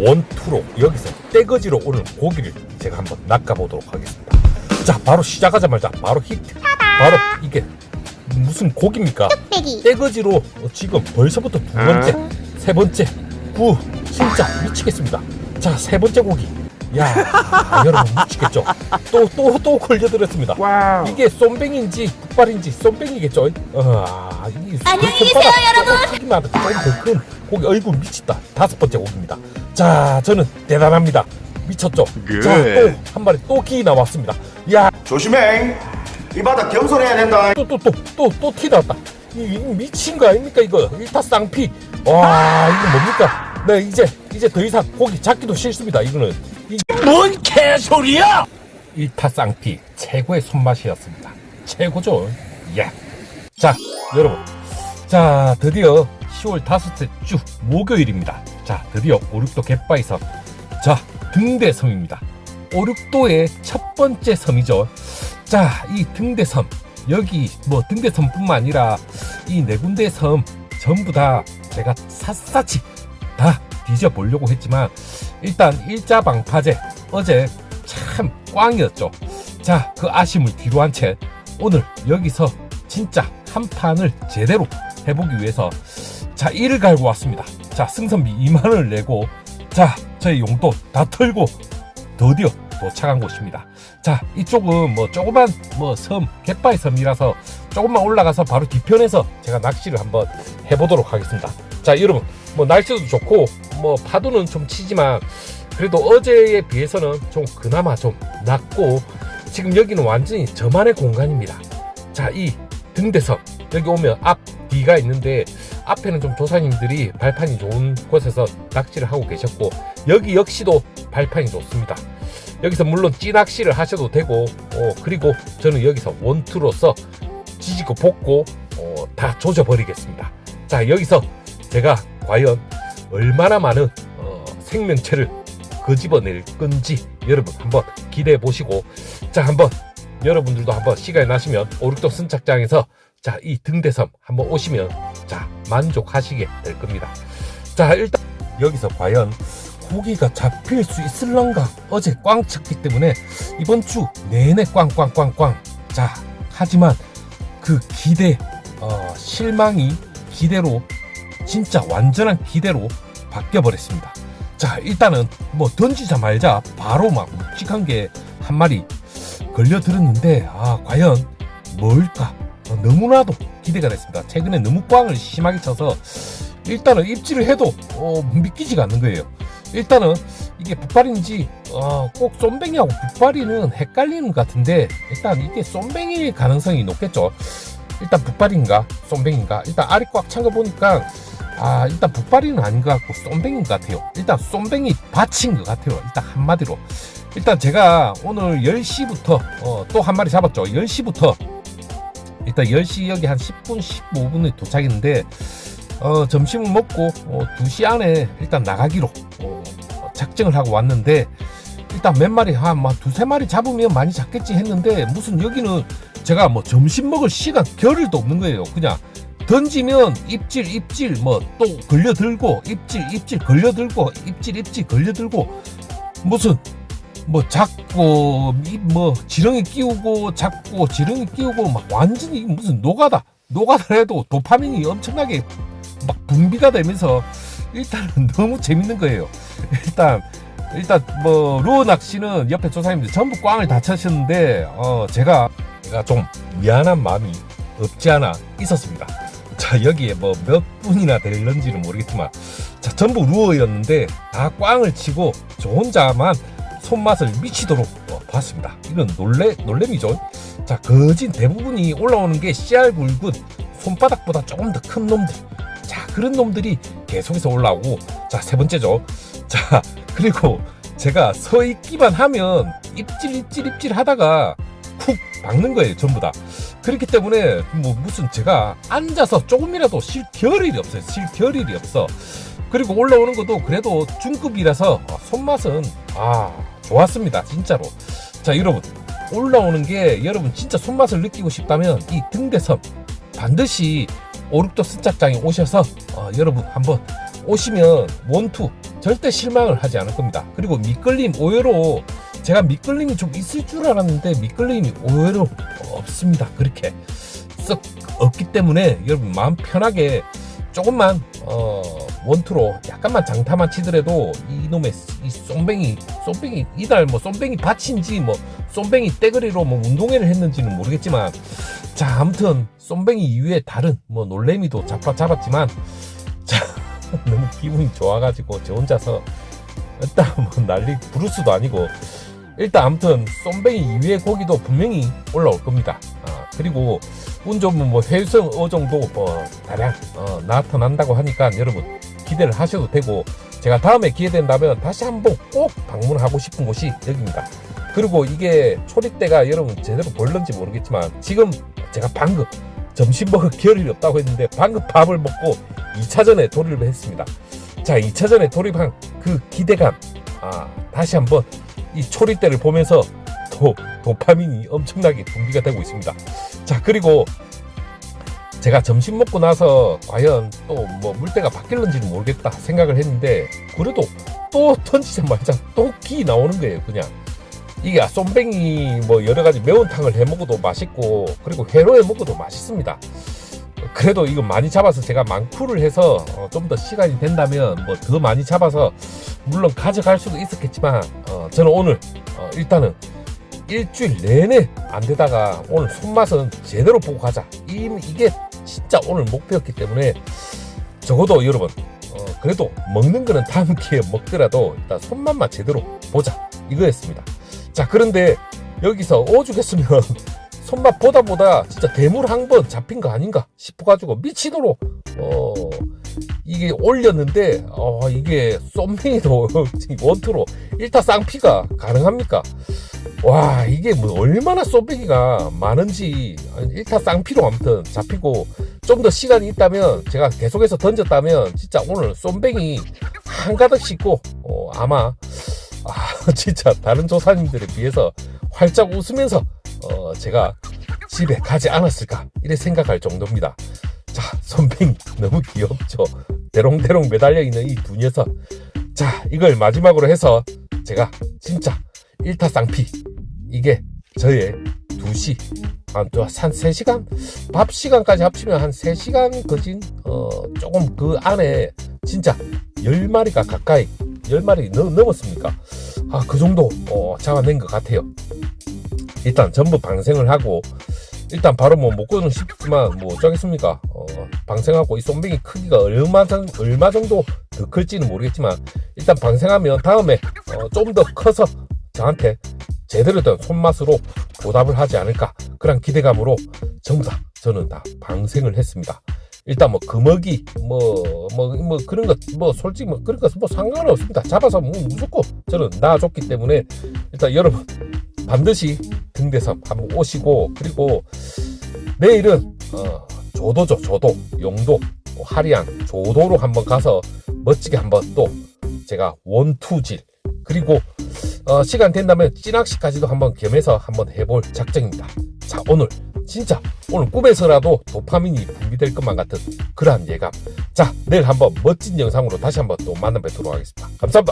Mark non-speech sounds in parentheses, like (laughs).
원투로 여기서 떼거지로 오는 고기를 제가 한번 낚아보도록 하겠습니다. 자, 바로 시작하자마자 바로 히트. 바로 이게 무슨 고기입니까? 빼기 떼거지로 어, 지금 벌써부터 두 번째, 세 번째, 구 진짜 미치겠습니다. 자, 세 번째 고기. 야, 아, 여러분 미치겠죠? 또 또 또 걸려들었습니다. 이게 쏨뱅인지 북발인지 쏨뱅이겠죠? 어, 아, 이 안녕히 계세요, 여러분. 크기만 조금 더큰 고기. 어이구 미쳤다. 다섯 번째 고기입니다. 자, 저는 대단합니다. 미쳤죠? 자, 또 한 마리 또기 나왔습니다. 야, 조심해. 이 바닥 겸손해야 된다. 또 또 또 또 또 티 나왔다. 이, 이 미친 거 아닙니까 이거? 일타 쌍피. 와, 이거 뭡니까? 네, 이제 이제 더 이상 고기 잡기도 싫습니다. 이거는 뭔 개소리야! 일타 쌍피 최고의 손맛이었습니다. 최고죠. 예. 자, 여러분. 자, 드디어 10월 다섯째 주 목요일입니다. 자, 드디어 오륙도 갯바에서 자, 등대 섬입니다. 오륙도의 첫 번째 섬이죠. 자, 이 등대 섬. 여기 뭐 등대 섬뿐만 아니라 이 네 군데 섬 전부 다 제가 샅샅이 다 뒤져보려고 했지만 일단 일자 방파제 어제 참 꽝이었죠. 자, 그 아쉬움을 뒤로 한 채 오늘 여기서 진짜 한 판을 제대로 해보기 위해서 자, 이를 갈고 왔습니다. 자, 승선비 2만 원을 내고 자, 저희 용돈 다 털고 드디어 도착한 곳입니다. 자, 이쪽은 뭐 조그만 뭐 섬, 갯바위 섬이라서 조금만 올라가서 바로 뒤편에서 제가 낚시를 한번 해보도록 하겠습니다. 자, 여러분, 뭐 날씨도 좋고 뭐 파도는 좀 치지만 그래도 어제에 비해서는 좀 그나마 좀 낮고 지금 여기는 완전히 저만의 공간입니다. 자, 이 등대섬 여기 오면 앞 뒤가 있는데 앞에는 좀 조사님들이 발판이 좋은 곳에서 낚시를 하고 계셨고 여기 역시도 발판이 좋습니다. 여기서 물론 찌낚시를 하셔도 되고 어, 그리고 저는 여기서 원투로서 지지고 볶고 어, 다 조져버리겠습니다. 자 여기서 제가 과연 얼마나 많은 어, 생명체를 거집어낼 건지 여러분 한번 기대해 보시고 자 한번 여러분들도 한번 시간이 나시면 오륙도 선착장에서 자 이 등대섬 한번 오시면 자 만족하시게 될 겁니다. 자 일단 여기서 과연 고기가 잡힐 수 있을런가 어제 꽝 쳤기 때문에 이번 주 내내 꽝꽝꽝꽝 자 하지만 그 기대 어, 실망이 기대로 진짜 완전한 기대로 바뀌어 버렸습니다. 자 일단은 뭐 던지자 말자 바로 막 묵직한 게 한 마리 걸려들었는데 아 과연 뭘까 어, 너무나도 기대가 됐습니다. 최근에 너무 꽝을 심하게 쳐서 일단은 입질을 해도 어, 믿기지가 않는 거예요. 일단은 이게 북발인지 어, 꼭 쏨뱅이하고 북발이는 헷갈리는 것 같은데 일단 이게 쏨뱅이일 가능성이 높겠죠. 일단 북발인가 쏨뱅인가 일단 알이 꽉 찬 거 보니까 아 일단 북발이는 아닌 것 같고 쏨뱅인 것 같아요. 일단 쏨뱅이 받친 것 같아요. 일단 한마디로 일단 제가 오늘 10시부터 어, 또 한 마리 잡았죠. 10시부터 일단 10시 여기 한 10분 15분에 도착했는데 어, 점심을 먹고 어, 2시 안에 일단 나가기로 어, 작정을 하고 왔는데 일단 몇 마리 한막 두세 마리 잡으면 많이 잡겠지 했는데 무슨 여기는 제가 뭐 점심 먹을 시간 겨를도 없는 거예요. 그냥 던지면 입질 입질 뭐 또 걸려들고 입질 입질 걸려들고 입질 입질 걸려들고 무슨 뭐 잡고 이뭐 지렁이 끼우고 잡고 지렁이 끼우고 막 완전히 무슨 노가다 노가다 해도 도파민이 엄청나게 막 분비가 되면서 일단은 (laughs) 너무 재밌는 거예요. 일단 일단 뭐 루어 낚시는 옆에 조사님들 전부 꽝을 다 차셨는데 어 제가 제가 좀 미안한 마음이 없지 않아 있었습니다. 자 여기에 뭐 몇 분이나 될런지는 모르겠지만 자 전부 루어였는데 다 꽝을 치고 저 혼자만 손맛을 미치도록 어, 봤습니다. 이건 놀래 놀램이죠. 자 거진 대부분이 올라오는 게 씨알 굵은 손바닥보다 조금 더 큰 놈들. 자 그런 놈들이 계속해서 올라오고 자 세 번째죠. 자 (laughs) 그리고 제가 서 있기만 하면 입질 입질 입질 하다가 쿡 박는 거예요 전부 다. 그렇기 때문에 뭐 무슨 제가 앉아서 조금이라도 쉴 겨를이 없어요. 쉴 겨를이 없어. 그리고 올라오는 것도 그래도 중급이라서 아, 손맛은 아 좋았습니다 진짜로. 자 여러분 올라오는 게 여러분 진짜 손맛을 느끼고 싶다면 이 등대섬 반드시 오륙도 스짝장에 오셔서 어, 여러분 한번 오시면 원투 절대 실망을 하지 않을 겁니다. 그리고 밑걸림 오히려 제가 밑걸림이 좀 있을 줄 알았는데 밑걸림이 오히려 없습니다. 그렇게 썩 없기 때문에 여러분 마음 편하게 조금만 어 원투로 약간만 장타만 치더라도 이놈의 이 쏨뱅이 쏨뱅이 이달 뭐 쏨뱅이 받친지 뭐 쏨뱅이 떼거리로 뭐 운동회를 했는지는 모르겠지만 자 아무튼 쏨뱅이 이후에 다른 뭐 놀래미도 잡아 잡았지만 자 (laughs) 너무 기분이 좋아가지고 저 혼자서 일단 뭐 난리 부르스도 아니고 일단 아무튼 쏨뱅이 이후에 고기도 분명히 올라올 겁니다. 아, 그리고 운 좋으면 뭐 회수성 어 정도 뭐 다량 어, 나타난다고 하니까 여러분 기대를 하셔도 되고 제가 다음에 기회 된다면 다시 한번 꼭 방문하고 싶은 곳이 여기입니다. 그리고 이게 초리대가 여러분 제대로 볼는지 모르겠지만 지금 제가 방금 점심 먹을 겨를이 없다고 했는데 방금 밥을 먹고 2차전에 돌입을 했습니다. 자, 2차전에 돌입한 그 기대감, 아, 다시 한번 이 초리대를 보면서 도, 도파민이 엄청나게 분비가 되고 있습니다. 자, 그리고 제가 점심 먹고 나서 과연 또 뭐 물때가 바뀔는지는 모르겠다 생각을 했는데 그래도 또 던지자마자 또 기 나오는 거예요, 그냥. 이게 쏨뱅이 뭐 여러 가지 매운탕을 해 먹어도 맛있고 그리고 회로에 먹어도 맛있습니다. 그래도 이거 많이 잡아서 제가 망쿠를 해서 어, 좀더 시간이 된다면 뭐 더 많이 잡아서 물론 가져갈 수도 있었겠지만 어, 저는 오늘 어, 일단은 일주일 내내 안 되다가 오늘 손맛은 제대로 보고 가자. 이, 이게 진짜 오늘 목표였기 때문에 적어도 여러분 어, 그래도 먹는 거는 다음 (laughs) 기회에 먹더라도 일단 손맛만 제대로 보자 이거였습니다. 자 그런데 여기서 오죽했으면 손맛 보다 보다 진짜 대물 한 번 잡힌 거 아닌가 싶어가지고 미치도록 어 이게 올렸는데 어 이게 쏨뱅이도 (laughs) 원투로 1타 쌍피가 가능합니까? 와 이게 뭐 얼마나 쏨뱅이가 많은지 1타 쌍피로 아무튼 잡히고 좀 더 시간이 있다면 제가 계속해서 던졌다면 진짜 오늘 쏨뱅이 한가득 씻고 어, 아마 아 (laughs) 진짜 다른 조사님들에 비해서 활짝 웃으면서 어, 제가 집에 가지 않았을까 이래 생각할 정도입니다. 자, 손뱅이 너무 귀엽죠. 대롱대롱 매달려 있는 이 두 녀석. 자, 이걸 마지막으로 해서 제가 진짜 1타 쌍피 이게 저의 2시 한, 한 3시간? 밥 시간까지 합치면 한 3시간 거진 어, 조금 그 안에 진짜 10마리가 가까이 10마리 넘, 넘었습니까? 아, 그 정도 어, 잡아낸 것 같아요. 일단 전부 방생을 하고 일단 바로 뭐 먹고는 싶지만 뭐 어쩌겠습니까? 어, 방생하고 이 쏨뱅이 크기가 얼마, 정, 얼마 정도 더 클지는 모르겠지만 일단 방생하면 다음에 어, 좀 더 커서 저한테 제대로 된 손맛으로 보답을 하지 않을까 그런 기대감으로 전부 다 저는 다 방생을 했습니다. 일단 뭐 금어기 뭐뭐뭐 그런 것 뭐 솔직히 뭐 그런 것뭐 상관은 없습니다. 잡아서 뭐 무조건 저는 놔줬기 때문에 일단 여러분 반드시 등대섬 한번 오시고 그리고 내일은 어, 조도죠 조도. 용도 뭐 하리안 조도로 한번 가서 멋지게 한번 또 제가 원투질. 그리고 어, 시간 된다면 찌낚시까지도 한번 겸해서 한번 해볼 작정입니다. 자 오늘 진짜 오늘 꿈에서라도 도파민이 분비될 것만 같은 그러한 예감. 자 내일 한번 멋진 영상으로 다시 한번 또 만나 뵙도록 하겠습니다. 감사합니다